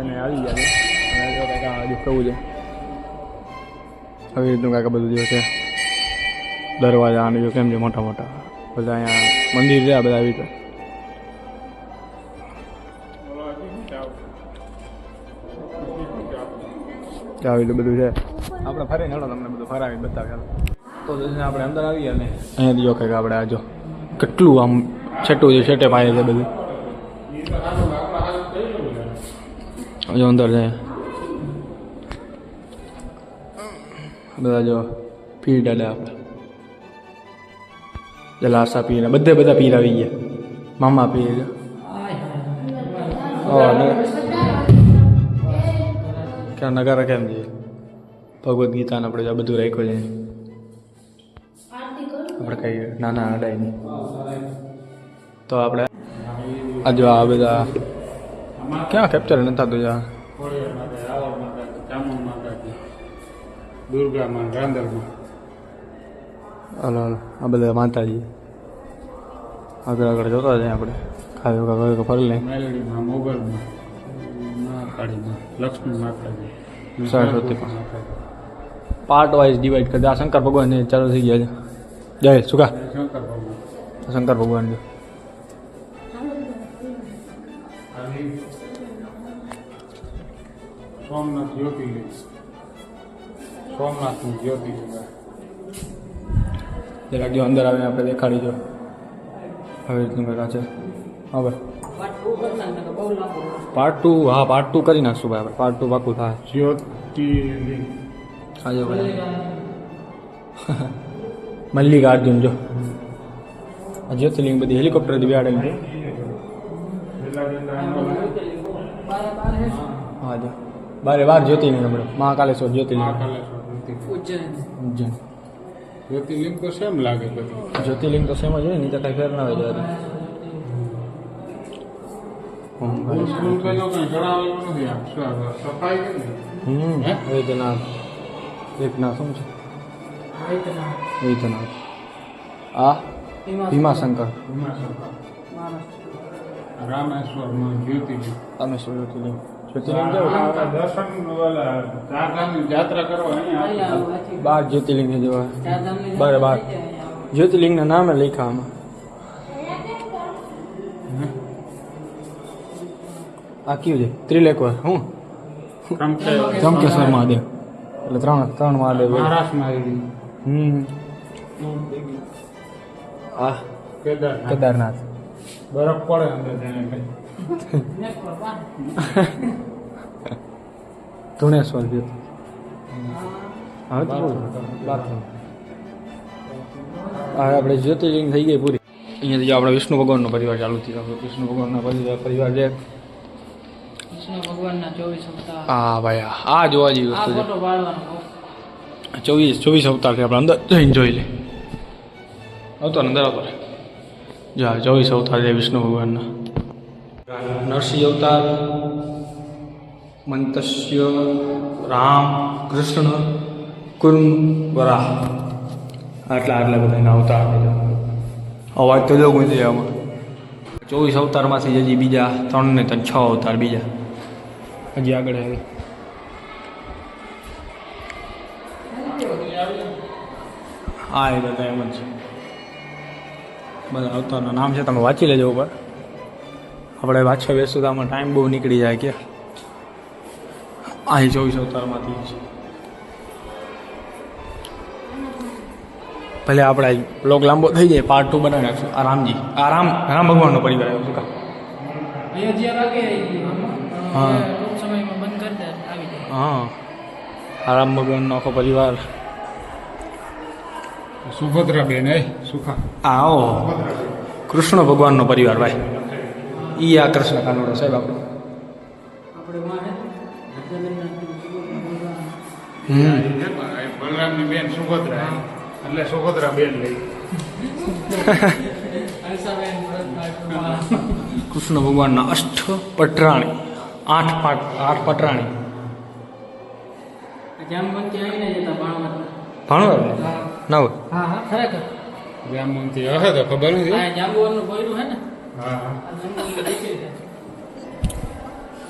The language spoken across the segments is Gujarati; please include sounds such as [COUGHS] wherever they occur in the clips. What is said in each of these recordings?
એને આવી ગયા છે જો હજુ કેવું છે. આવી રીતનું કાંઈક બધું જે છે દરવાજા અને જો કેમ છે મોટા મોટા? બધા અહીંયા મંદિર છે આ બધા આવી રીતે. તો આવી રીતે બધું છે. આપણે ફરીને હેડો તમને બધું ફરાવી બતાવી તો આપણે અંદર આવી અને અહીંયા અહીંયાથી જો કંઈક આપણે આ જો કેટલું આમ છેટું છે છેટે પાય છે બધું. જો અંદર છે બધા જો પીર દાદા આપણે જલાસા પીર બધે બધા પીર આવી ગયા મામા પીર ક્યાં નગારા કેમ છે ભગવદ્ ગીતાને આપણે બધું રાખ્યું છે આપણે કઈ નાના અડાય નહીં તો આપણે આ જો આ બધા ક્યાં કેપ્ચર નથી થતું જા દુર્ગામાં રાંદરમાં હલો હલો. આ બધા માતાજી. આગળ આગળ જોતા જાય આપણે. ખાયો કાંઈ ફરી લઈ મેલડીમાં મોગલમાં મહાકાળીમાં લક્ષ્મી માતાજી સરસ્વતી પાર્ટ વાઇઝ ડિવાઈડ કરી દે. આ શંકર ભગવાનની ચાલુ થઈ ગયા છે. જય સુકા શંકર ભગવાન. શંકર ભગવાન સોમનાથ જ્યોતિર્લિંગ. સોમનાથનું જ્યોતિર્લિંગ. જરાક જો અંદર આવીને આપણે દેખાડી જો આવી રીતનું કંઈક છે. હા ભાઈ પાર્ટ ટુ હા પાર્ટ ટુ કરી નાખશું ભાઈ આપણે. પાર્ટ ટુ પાકું થાય. જ્યોતિર્લિંગ. આજે ભાઈ. [LAUGHS] મલ્લિકાર્જુન. જો. આ જ્યોતિર્લિંગ બધી હેલિકોપ્ટરથી બેહાડેલી છે હા જો. બારે બાર જ્યોતિર્લિંગ આપણે મહાકાલેશ્વર જ્યોતિર્લિંગ ઉજ્જૈન જ્યોતિર્લિંગ તો સેમ લાગે બધું. જ્યોતિર્લિંગ તો સેમ જ હોય નીચે કાંઈ ફેર ના હોય જવાથી. ઓમ ફૂલ ફૂલ પેલો કંઈ ચડાવેલું નથી આમ. સ- સફાઈ કેમ હમ. હે? વેદનાથ એકનાથ શું છે? વેદનાથ આ? ભીમાશંકર. રામેશ્વરમાં જ્યોતિર્લિંગ. રામેશ્વર જ્યોતિર્લિંગ. જ્યોતિર્લિંગ કેવું? દર્શન યાત્રા કરવા બાર જ્યોતિર્લિંગ જેવા. બારે બાર. જ્યોતિર્લિંગના નામે લખ્યા આમાં. આ કયું છે? ત્રિલેકવર હું? ત્રંબકે- મહાદેવ. એટલે ત્રણ ત્રણ મહાદેવ આવી હમ. આ કેદારનાથ. બરફ પડે અંદર. [LAUGHS] ધુણેશ્વર. હવે આપણે જ્યોતિર્લિંગ થઈ ગઈ પૂરી. અહીંયાથી આપણે વિષ્ણુ ભગવાનનો પરિવાર ચાલુ થયો. વિષ્ણુ ભગવાનનો પરિવાર પરિવાર છે. હા ભાઈ આ- આ જોવા જેવી વસ્તુ છે. ચોવીસ ચોવીસ અવતાર છે આપણે અંદર. જઈને જોઈ લે. આવતો અંદર આવતો જા ચોવીસ અવતાર છે વિષ્ણુ ભગવાનના. નરસિંહ અવતાર મંતસ્ય રામ કૃષ્ણ કુર્મ વરાહ આટલા આટલા બધાના અવતાર અવાજ તો જો ગુંજી આમાં ચોવીસ અવતારમાંથી હજી બીજા ત્રણ ને ત્રણ છ અવતાર બીજા હજી આગળ આવે હા એ બધા એમ જ છે બધા અવતારના નામ છે તમે વાંચી લેજો ઉપર આપણે પાછા બેસું તો આમાં ટાઈમ બહુ નીકળી જાય કે. અહીં ચોવીસ અવતારમાંથી ભલે આપણે બ્લોગ લાંબો થઈ જાય પાર્ટ ટુ બનાવી નાખશું. આ રામજી. આ રામ રામ ભગવાનનો પરિવાર આવ્યો શું હા. હા. આ રામ ભગવાનનો આખો પરિવાર. સુભદ્રાબેન એ સુખા. આ આવો કૃષ્ણ ભગવાનનો પરિવાર ભાઈ. ઈ આ કૃષ્ણ કાનોડો સાહેબ આપણો. આપણે માં હે જગન્નાથ હમ. બલરામની બેન સુભદ્રા એટલે સુભદ્રા બેન લઈ. કૃષ્ણ ભગવાનના અષ્ટ પટરાણી આઠ પાટ આઠ પટરાણી. જામવંતી આવીને જતા ભાણવત ભણો નવ હા હા ખરેખર. જામવંતી હશે તો ખબર નથી. જાંબુવાનું હે ને?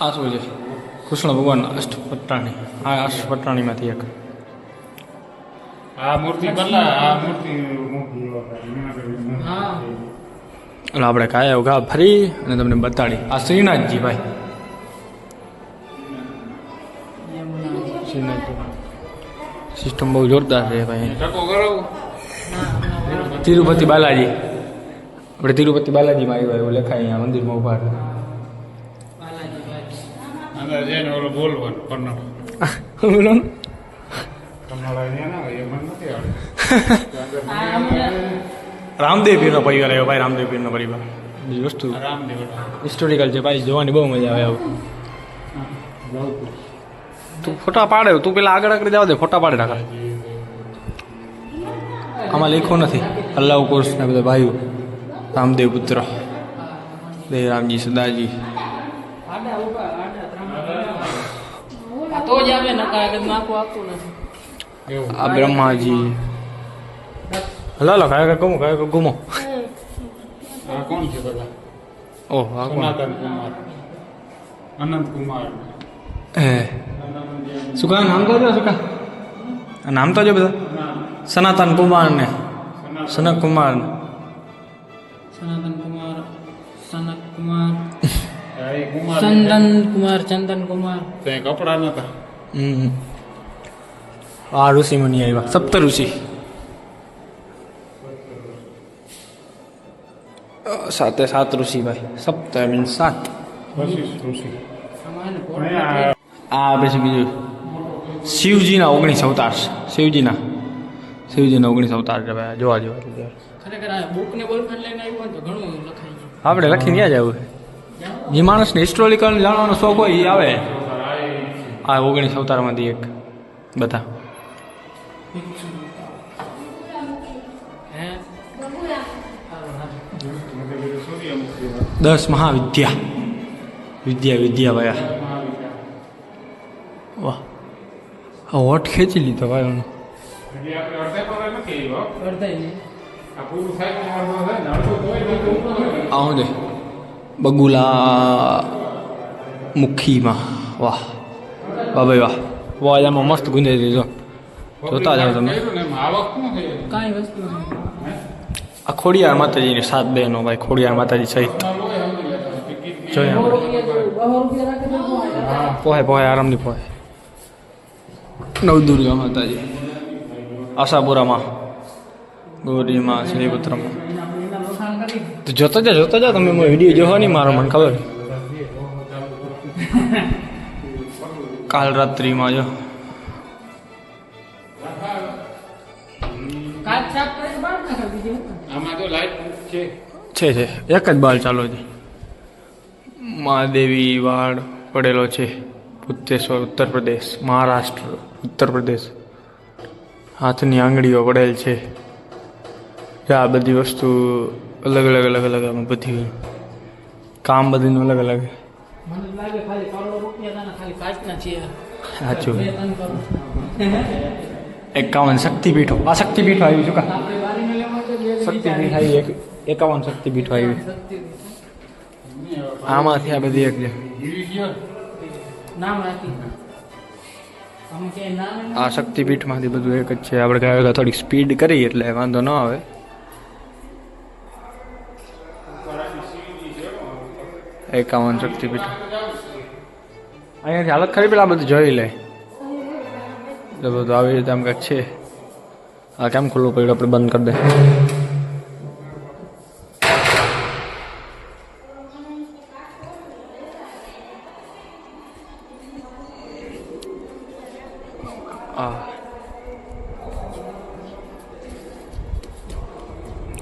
આ શું છે કૃષ્ણ ભગવાન અષ્ટપટ્ટાણી આ અષ્ટપટ્ટાણીમાંથી એક. આ મૂર્તિ આ. એટલે આપણે કાયા ઉઘા ફરી અને તમને બતાડી. આ શ્રીનાથજી ભાઈ. સિસ્ટમ બહુ જોરદાર છે ભાઈ. તિરુપતિ બાલાજી. આપણે તિરુપતિ બાલાજીમાં આવ્યા એવું લખાય અહીંયા મંદિરમાં ઊભા બોલવાનું બોલો અમને રામદેવ પીરનો પરિવાર આવ્યો ભાઈ રામદેવ પીરનો પરિવાર. બીજી વસ્તુ. હિસ્ટોરિકલ છે ભાઈ જોવાની બહુ મજા આવે આવું. તું ફોટા પાડે તું પેલા આગળ આગળ જવા દે ફોટા પાડે નાખા. આમાં લખ્યું નથી. અલ્લાહ કોર્સ ને બધા ભાઈઓ રામદેવ પુત્ર દે રામજી સદાજી આ તો બ્રહ્માજી હલો હલો કાય ઘૂમો કાય ગુમો આ કોણ છે બધા ઓહ આ કોણ સનાતન કુમાર અનંત કુમાર હે શું કા નામ તો જો કા નામ તો જો બધા સનાતન કુમાર ને સનક કુમાર ને સનાતન કુમાર સનત કુમાર ચંદન કુમાર ચંદન કુમાર ત્યાં કપડા નતા હમ આ ઋષિ મુનિ આવ્યા સપ્ત ઋષિ સાતે સાત ઋષિ ભાઈ સપ્ત મીન્સ સાત ઋષિ આ પછી બીજું શિવજીના ઓગણીસ અવતાર શિવજીના શિવજીના ઓગણીસ અવતાર જોવા જેવા છે આપણે લખીને ક્યાં જવું જે માણસને હિસ્ટોરિકલ જાણવાનો શોખ હોય એ આવે. આ ઓગણીસ અવતારમાંથી એક બધા. દસ મહાવિદ્યા. વિદ્યા વિદ્યા ભયા વાહ. હોટ ખેંચી લીધો ભાઈ આપણે અડધે નથી આવ્યો આ પૂરું થાય ને અડધો હોય. આવું દે બગુલા મુખીમાં. વાહ. વાહ ભાઈ વાહ. વાહ એમાં મસ્ત ગુંજાઈ દીધો. જોતા જાઓ તમે. કાંઈ વસ્તુ આ ખોડિયાર માતાજીની સાત બહેનો ભાઈ ખોડિયાર માતાજી સહિત જોઈએ? પોહે પોહે આરામની પોહે. નવદુર્ગા માતાજી. આશાપુરામાં. ગૌરીમાં શ્રીપુત્રમાં. તો જોતા જા જોતા જા, તમે વીડિયો જોવાની નહીં, મારો મને ખબર. કાલ રાત્રિમાં જો. છે છે. એક જ બાલ ચાલો છે. મહાદેવી વાડ પડેલો છે. પુત્તેશ્વર ઉત્તર પ્રદેશ, મહારાષ્ટ્ર, ઉત્તર પ્રદેશ. હાથની આંગળીઓ પડેલ છે. આ બધી વસ્તુ અલગ અલગ અલગ અલગ આમાં બધી કામ બધીનું અલગ અલગ. સાચું. એકાવન શક્તિપીઠો. આ શક્તિપીઠો આવ્યું છું કા. શક્તિપીઠ આવી એક એકાવન શક્તિપીઠો આવી. આમાંથી આ બધી એક છે. નામ રાખી. આ શક્તિપીઠમાંથી બધું એક જ છે. આપણે કહેવાય થોડીક સ્પીડ કરી એટલે વાંધો ન આવે. એકાવન શક્તિપીઠ. અહીંયાથી હાલત ખરી પેલા બધું જોઈ લે. તો બધું આવી રીતે આમ કંઈક છે. આ કેમ ખુલ્લું પડ્યું? આપણે બંધ કરી દે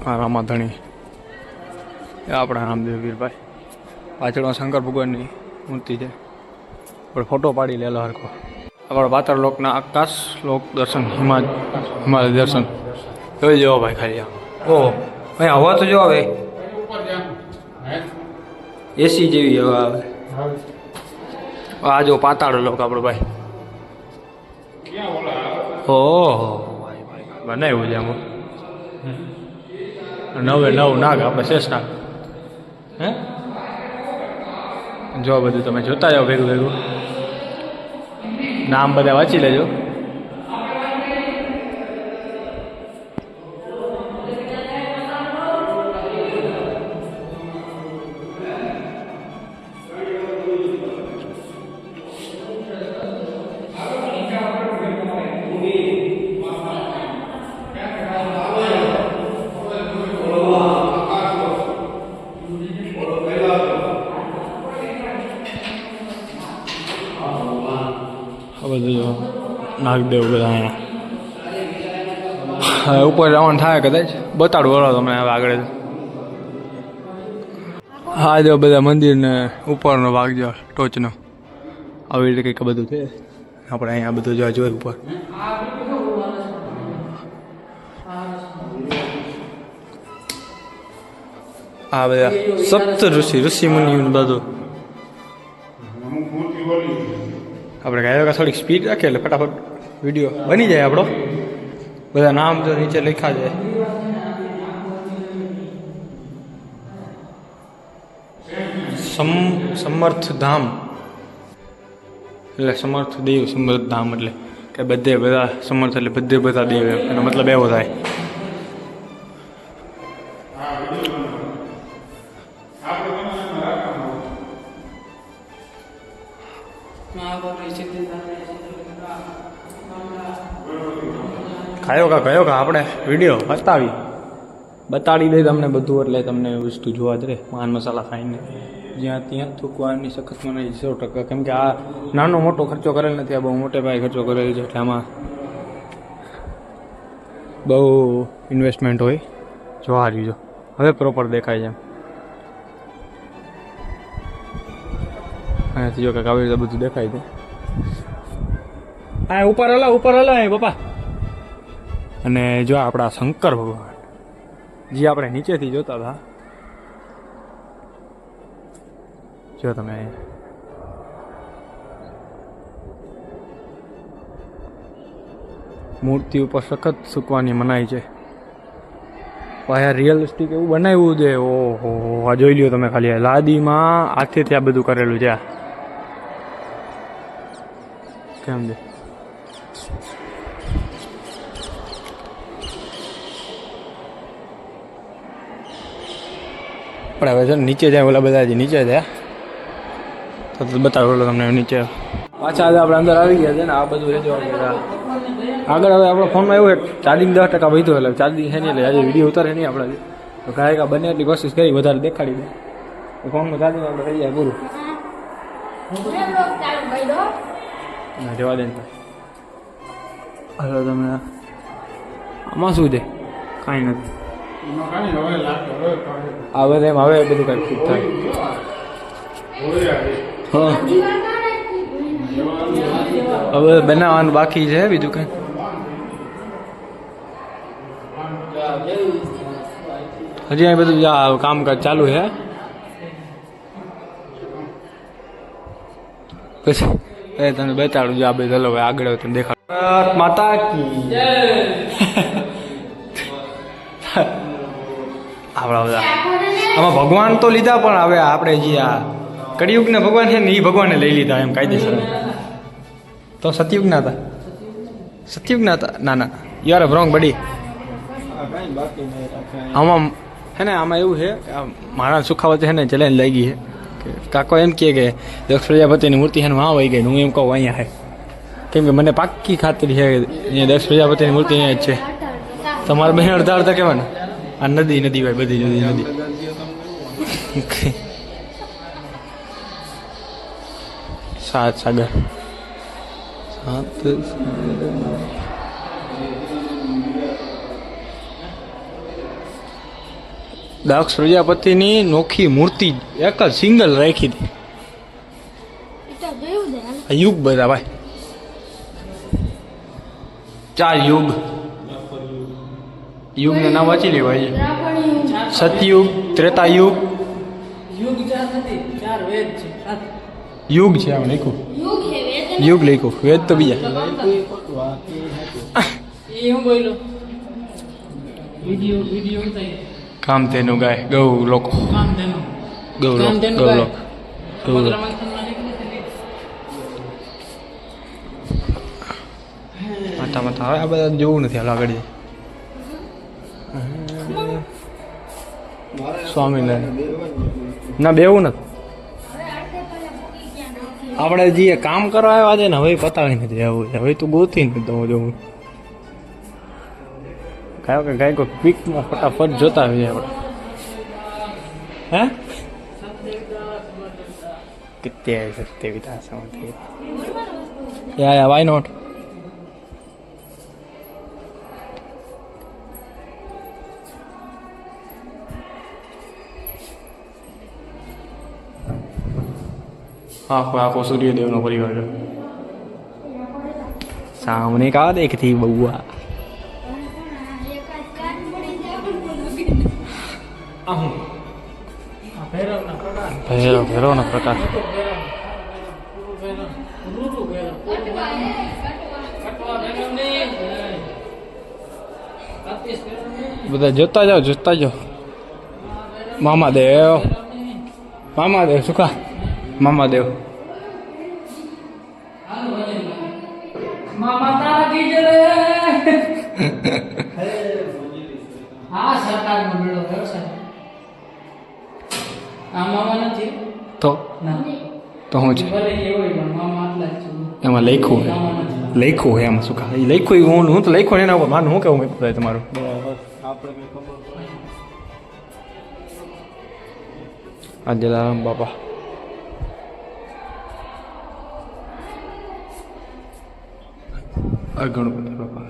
આ આ ધણી આપણા રામદેવ વીરભાઈ. પાછળમાં શંકર ભગવાનની મૂર્તિ છે. પણ ફોટો પાડી લેલો હરખો. આપણા પાતળ લોકના આકાશ લોક દર્શન હિમા હિમાલય દર્શન. જોઈ જવો ભાઈ ખાલી ઓહો ભાઈ હવા તો જો હે એસી જેવી હવા આવે. આ જો પાતાળ લોક આપણો ભાઈ. ઓહો ભાઈ ભાઈ. બનાવ્યું છે આમાં. નવે નવ નાગ, આપણે શેષ નાગ હે? જો બધું તમે જોતા જાઓ ભેગું ભેગું. નામ બધા વાંચી લેજો. નાગદેવ બધા અહીંયા. ઉપર જવાનું થાય કદાચ. બતાડું વળો તમને હવે આગળ. હા, જો બધા મંદિરને ઉપરનો ભાગ જો, ટોચનો. આવી રીતે કંઈક બધું છે. આપણે અહીંયા બધું જોવા જોઈએ ઉપર. આ બધા સપ્ત ઋષિ ઋષિ મુનિ બધું. આપણે ગાયો થોડીક સ્પીડ રાખીએ એટલે ફટાફટ. વીડિયો બની જાય આપણો. બધા નામ જો નીચે લખ્યા છે. સમ, સમર્થ ધામ. એટલે સમર્થ દેવ, સમર્થ ધામ એટલે કે બધે બધા સમર્થ એટલે બધે બધા દેવ એનો મતલબ એવો થાય. કયો કા આપણે વીડિયો બતાવી. બતાડી દઈ તમને બધું, એટલે તમને વસ્તુ જોવા જ રહે. પાન મસાલા ખાઈને. જ્યાં ત્યાં થૂકવાની સખત મને સો ટકા. કેમ કે આ નાનો મોટો ખર્ચો કરેલ નથી, આ બહુ મોટે ભાઈ ખર્ચો કરેલ છે, એટલે આમાં બહુ ઇન્વેસ્ટમેન્ટ હોય. જોવા રહીજો હવે પ્રોપર દેખાય છે અહીંયાથી જો કાંઈક આવી રીતે બધું દેખાય છે હા ઉપર હલા ઉપર હલા પપ્પા. અને જો આપણા શંકર ભગવાન, જે આપણે નીચેથી જોતા હતા, જો તમે મૂર્તિ ઉપર સખત સૂકવાની મનાઈ છે. પાયા રિયલિસ્ટિક એવું બનાવ્યું છે. ઓહો, આ જોઈ લ્યો તમે ખાલી લાદીમાં હાથેથી ત્યાં બધું કરેલું છે કેમ છે? આપણે હવે છે ને નીચે જાય ઓલા બધા હજી નીચે જાય. તો બતાવો ઓલો તમને નીચે. પાછા આજે આપણે અંદર આવી ગયા છે ને, આ બધું રહેજો જો આગળ હવે આપણા ફોનમાં એવું ચાર્જિંગ દસ ટકા વધ્યું એટલે ચાર્જિંગ છે નહીં એટલે આજે વીડિયો ઉતારે નહીં આપણે તો કાંઈ કા બને એટલી કોશિશ કરી, વધારે દેખાડી દે. ફોનમાં ચાર્જિંગ આપણે થઈ જાય પૂરું. જવા દે હલો તમે. આમાં શું છે? કાંઈ નથી. હવે લાગે, હવે કાંઈ. આ બધા એમ હવે બધું કાંઈક ઠીક થાય હવે બનાવવાનું બાકી છે બીજું કંઈ હજી અહીં બધું કામકાજ ચાલુ છે પછી એ તને બતાડું જો આ બધું હલો આગળ તને દેખાડ માતા આપણા બધા. આમાં ભગવાન તો લીધા પણ હવે આપણે જે આ કળિયુગના ભગવાન છે ને એ ભગવાને લઈ લીધા એમ કાયદેસર. તો સતયુગના હતા. સતયુગના હતા. ના ના. યાર રોંગ બડી આમાં હે ને, આમાં એવું છે કે મારા સુખાવત છે ને ચેલેન્જ લઈ ગઈ છે કાકો એમ કહે કે દક્ષ પ્રજાપતિની મૂર્તિ છે ને વાં વહી ગઈ હું એમ કહું અહીંયા છે. કેમ કે મને પાક્કી ખાતરી છે અહીંયા દક્ષ પ્રજાપતિની મૂર્તિ અહીંયા જ છે. તમારે બહેન અડધા અડધા કહેવાના. આ નદી નદી ભાઈ બધી જુદી નદી. સાત સાગર. સાત દક્ષ પ્રજાપતિની નોખી મૂર્તિ એક જ સિંગલ રાખી હતી. યુગ બધા ભાઈ. ચાર યુગ. યુગનું નામ વાંચી લેવાય સતયુગ ત્રેતાયુગ. યુગ ચાર નથી ચાર વેદ છે યુગ છે આમ લખ્યું. યુગ લખ્યું વેદ તો બીજા. કામ તેનું ગાય ગૌ લોકો. ગૌ લોક ગૌ લોકો. ગૌ લોકો. માતા માતા હવે આ બધા જોવું નથી હાલ આગળ. જઈ. સ્વામિનારાયણ ના બેવું નથી આપણે જે કામ કરવા આવ્યા છે ને હવે પતાવી નથી આવું છે હવે તું ગોતી નથી તો જોવું કાંઈ કે કાંઈ કોઈ પીકમાં ફટાફટ જોતા આવીએ આપણે હે कितने सत्य विधा समझे या या व्हाई नॉट આખો આખો સૂર્યદેવનો પરિવાર છે. સામને કા દેખતી બઉआ આહું. આ ભૈરવના પ્રકાર. ભૈરવ ભૈરવનો પ્રકાર. બધા જોતા જાઓ જોતા જાઓ. મામા દેવ. મામા દેવ સુખા મામા દેવ મામા તારા કી જરે હા સરકારનો મેળો થયો છે આ મામા નથી તો? ના તો હું છે? ભલે એવો પણ મામા આટલા જ છે એમાં લખ્યું હોય. લખ્યું હોય એમાં સુખા એ લખ્યું હું હું તો લખ્યું એના ઉપર. માનું હું કેવું અભિપ્રાય તમારું? આ જલારામ બાપા. આ ગણપતિ બાપા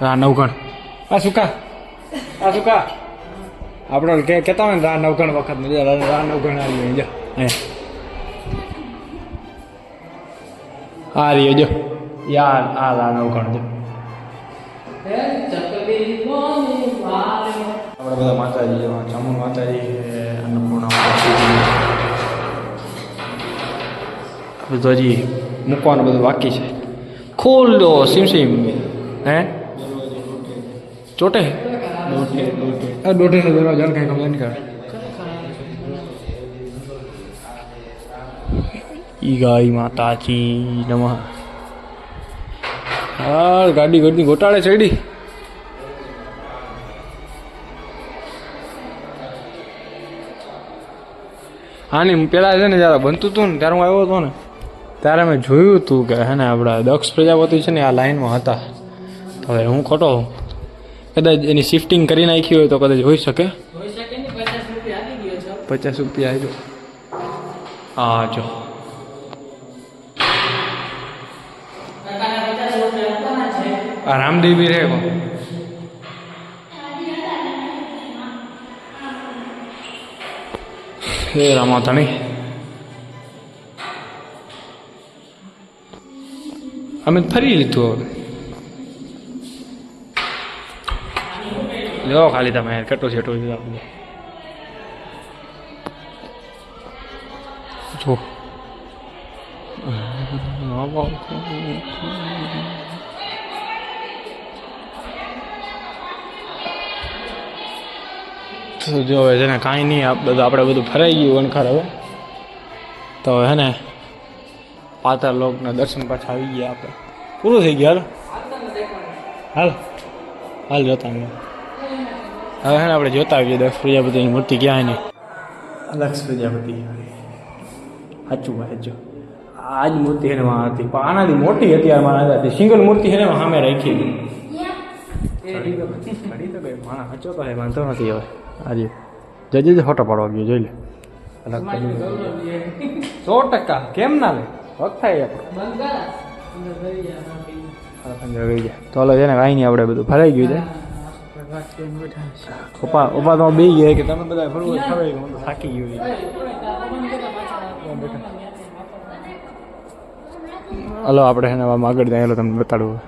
રા નવગણ. આ સુકા આ સુકા આપણે કે કહેતા હોય ને રા નવગણ વખત રા નવગણ આવી જો આ રહ્યો જો યાર, આ રા નવગણ જો આપણે બધા માતાજી ચામુંડ માતાજી અન્નપૂર્ણા બધું હજી મૂકવાનું બધું બાકી છે. ખોલ દો સીમ સીમ હે? ચોટે? દોઢીનો દરવાજો કઈ નહીં કરે ઈ ગાય માતાજી નમઃ. હા ગાડી ગોડી ગોટાળે ચડી. આની પેલા છે ને જયારે બનતું હતું ને ત્યારે હું આવ્યો હતો ને. ત્યારે મેં જોયું હતું કે હે ને આપણા દક્ષ પ્રજાપતિ છે ને આ લાઈનમાં હતા. હવે હું ખોટો કદાચ એની શિફ્ટિંગ કરી નાખી હોય તો કદાચ હોઈ શકે? પચાસ રૂપિયા આવી હા, જો. આ રામદેવી રહે કોણ હે અમે ફરી લીધું હવે. લો ખાલી તમે કટો છેટો જો. તો જો હવે છે ને કાંઈ નહીં આપણે બધું ફરાઈ ગયું વણખર હવે. તો હવે હે ને પાતાળ લોકના દર્શન પાછા આવી ગયા આપણે પૂરું થઈ ગયું હાલ હાલ હાલ જોતા આવીએ. હવે હે ને આપણે જોતા આવીએ દક્ષ પ્રજાપતિની મૂર્તિ ક્યાં એની દક્ષ પ્રજાપતિ સાચું ભાઈ જો આ જ મૂર્તિ એને માં હતી પણ આનાથી મોટી અત્યારે મારા હતી સિંગલ મૂર્તિ છે ને એમાં સામે રાખી હતી ઘડી તો ઘડી તો ગઈ માણા સાચો તો હે વાંધો નથી હવે આજે જજે જ ફોટો પાડવા ગયો જોઈ લે અલગ કરી સો ટકા કેમ ના લે વખત થાય આપણે બંધ કરા અંદર ભરી જાય બાકી. અંદર ગઈ જાય તો હલો છે ને કાંઈ નહીં આપણે બધું ફરાઈ ગયું છે. પપ્પા પપ્પા તો બે ગયા કે તમે બધા ફરવું ફરાઈ ગયું થાકી ગયું છે. બંધ કરા પાછા. હલો આપણે છે ને આમ આગળ જાય તમને બતાડવું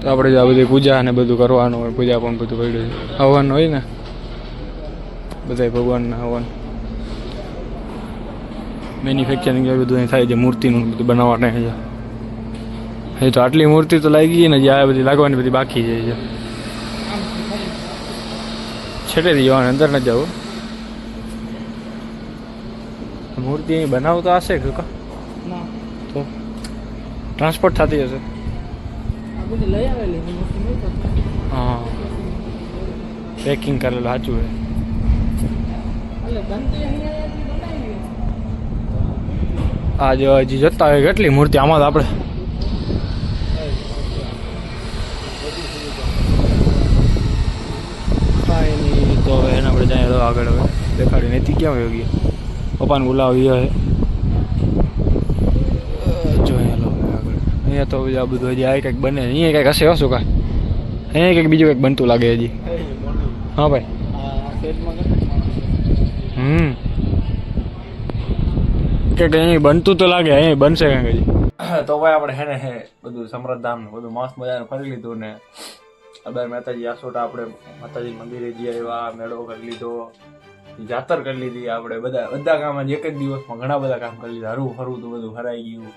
તો આપણે જો આ બધી પૂજા અને બધું કરવાનું હોય પૂજા પણ બધું પડ્યું હવન હોય ને? બધા ભગવાનના હવન. મેન્યુફેક્ચરિંગ એ બધું થાય છે મૂર્તિનું બધું બનાવવાનું છે. એ તો આટલી મૂર્તિ તો લાગી ગઈ ને જે આ બધી લાગવાની બધી બાકી છે જે છેટેથી જવાનું અંદર ન જવું મૂર્તિ અહીં બનાવતા હશે કે કા? તો? ટ્રાન્સપોર્ટ થતી હશે. લઈ આવેલી છે, મોટી. હા. પેકિંગ કરેલું સાચું છે એટલે બનતી અહીંયાથી બનાવી આ જો હજી જતા હોય કેટલી મૂર્તિ આમાં તો આપણે કાંઈ નહીં તો હવે એને આપણે જાય આગળ હવે. દેખાડી નથી ક્યાં હોય ગયો? પપ્પાને બોલાવી હે જોઈએ લો આગળ. અહીંયા તો આ બધું હજી આ કંઈક બને અહીંયા કંઈક હશે હશું કાંઈ? અહીંયા કંઈક બીજું કંઈક બનતું લાગે હજી. હા ભાઈ. હમ. કે અહીં બનતું તો લાગે અહીં બનશે કંઈક હજી. [COUGHS] તો ભાઈ આપણે હે ને હે બધું સમૃદ્ધામ ને બધું મસ્ત મજાનું ફરી લીધું ને અબાર માતાજી આસોટા આપણે માતાજી મંદિરે જઈ આવ્યા મેળો કરી લીધો જાતર કરી લીધી આપણે બધા બધા કામ આજે એક જ દિવસમાં ઘણા બધા કામ કરી લીધા. હરવું ફરવું તો બધું હરાઈ ગયું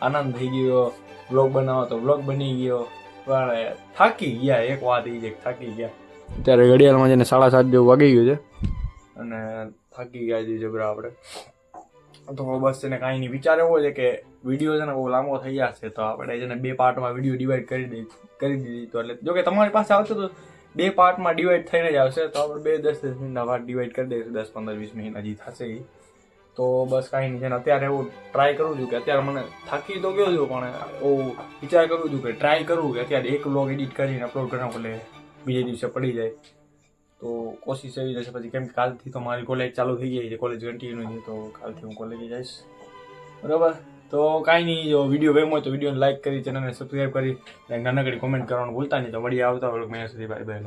આનંદ થઈ ગયો બ્લોગ બનાવો તો બ્લોગ બની ગયો પણ થાકી ગયા એક વાત એ છે થાકી ગયા. અત્યારે ઘડિયાળમાં જઈને સાડા સાત જેવું વાગી ગયું છે. અને થાકી ગયા છે જબરા આપણે. તો બસ એને કાંઈ નહીં વિચાર એવો છે કે વીડિયો છે ને બહુ લાંબો થઈ જશે તો આપણે છે ને બે પાર્ટમાં વીડિયો ડિવાઈડ કરી દઈ, કરી દીધી તો એટલે જો કે તમારી પાસે આવશે તો બે પાર્ટમાં ડિવાઈડ થઈને જ આવશે. તો આપણે બે દસ દસ મિનિટના પાર્ટ ડિવાઈડ કરી દઈશું. દસ પંદર વીસ મિનિટ હજી થશે તો બસ કાંઈ નહીં. છે અત્યારે એવું ટ્રાય કરું છું કે અત્યારે મને થાકી તો ગયો છું, પણ એવું વિચાર કરું છું કે ટ્રાય કરું કે અત્યારે એક વ્લોગ એડિટ કરીને અપલોડ કરવા એટલે બીજે દિવસે પડી જાય. તો કોશિશ એવી રહેશે પછી, કેમ કે કાલથી તો મારી કોલેજ ચાલુ થઈ ગઈ છે કોલેજ કન્ટિન્યુ છે, તો કાલથી હું કોલેજે જઈશ. બરાબર? તો કાંઈ નહીં, જો વીડિયો ગમ્યો તો વિડીયોને લાઈક કરી ચેનલને સબસ્ક્રાઈબ કરી નાનકડી કોમેન્ટ કરવાનું ભૂલતા નહીં, તો વળી આવતા હોય મહિના સુધી બાય બાય